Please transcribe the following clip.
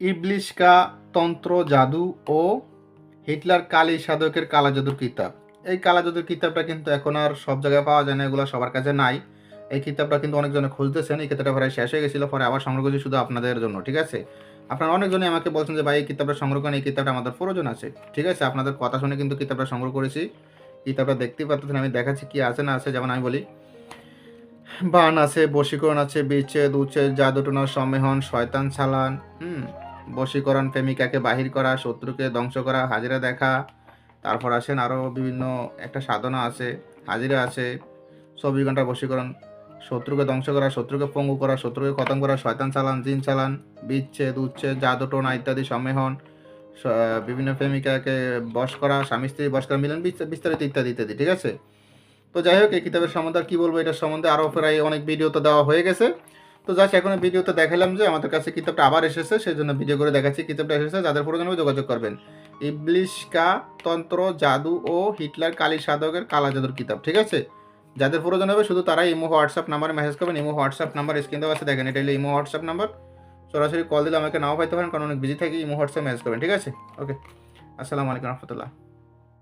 ইবলিশকা তন্ত্র, জাদু ও হিটলার কালী সাধকের কালা জাদুর কিতাব। এই কালা জাদুর কিতাবটা কিন্তু এখন আর সব জায়গায় পাওয়া যায় না, এগুলো সবার কাছে নাই। এই কিতাবটা কিন্তু অনেকজনে খুঁজতেছেন, এই কিতাবটা প্রায় শেষ হয়ে গেছিল, পরে আবার সংগ্রহ করছি শুধু আপনাদের জন্য, ঠিক আছে? আপনারা অনেকজনই আমাকে বলছেন যে, ভাই, এই কিতাবটা সংগ্রহ করেন, এই কিতাবটা আমাদের প্রয়োজন আছে। ঠিক আছে, আপনাদের কথা শুনে কিন্তু কিতাবটা সংগ্রহ করেছি। কিতাবটা দেখতেই পাচ্ছেন আমি দেখাচ্ছি কি আছে না আছে, যেমন আমি বলি, বান আছে, বশীকরণ আছে, বিচ্ছেদ, উচ্ছেদ জাদুটনা সম্মেহন, শয়তান চালান, হুম। বশীকরণ প্রেমিকাকে বাহির করা, শত্রুকে ধ্বংস করা, হাজিরা দেখা। তারপর আসেন আরও বিভিন্ন একটা সাধনা আছে, হাজিরা আছে, চব্বিশ ঘণ্টা বশীকরণ। শত্রুকে ধ্বংস করা, শত্রুকে পঙ্গু করা, শত্রুকে খতম করা, শয়তান চালান, জিন চালান, বিচ্ছেদ, উচ্ছেদ জাদুটোনা ইত্যাদি সম্মেহন বিভিন্ন প্রেমিকাকে বশ করা, স্বামী স্ত্রী বশ করা, মিলন বিস্তারিত ইত্যাদি ইত্যাদি, ঠিক আছে? তো যাই হোক, এই কিতাবের সম্বন্ধে আর কি বলব? এটার সম্বন্ধে আরও প্রায় অনেক ভিডিও তো দেওয়া হয়ে গেছে। তো জাস্ট এখন ভিডিওতে দেখালাম যে আমাদের কাছে কিতাবটা আবার এসেছে সেই জন্য ভিডিও করে দেখাচ্ছি কিতাবটা এসেছে, যাদের প্রয়োজন হবে যোগাযোগ করবেন। ইবলিশকা তন্ত্র, জাদু ও হিটলার কালী সাধকের কালা জাদুর কিতাব, ঠিক আছে? যাদের প্রয়োজন হবে শুধু তারা ইমো, হোয়াটসঅ্যাপ নাম্বারে মেসেজ করবেন। ইমো, হোয়াটসঅ্যাপ নাম্বার স্ক্রিন দেওয়া আছে, দেখেন, এটা হলো ইমো, হোয়াটসঅ্যাপ নাম্বার। সরাসরি কল দিলে আমাকে নাও পাইতে পারেন, কারণ অনেক বিজি থাকি, ইমো, হোয়াটসঅ্যাপ মেসেজ করবেন, ঠিক আছে? ওকে আসসালামু আলাইকুম রহমতুল্লাহ।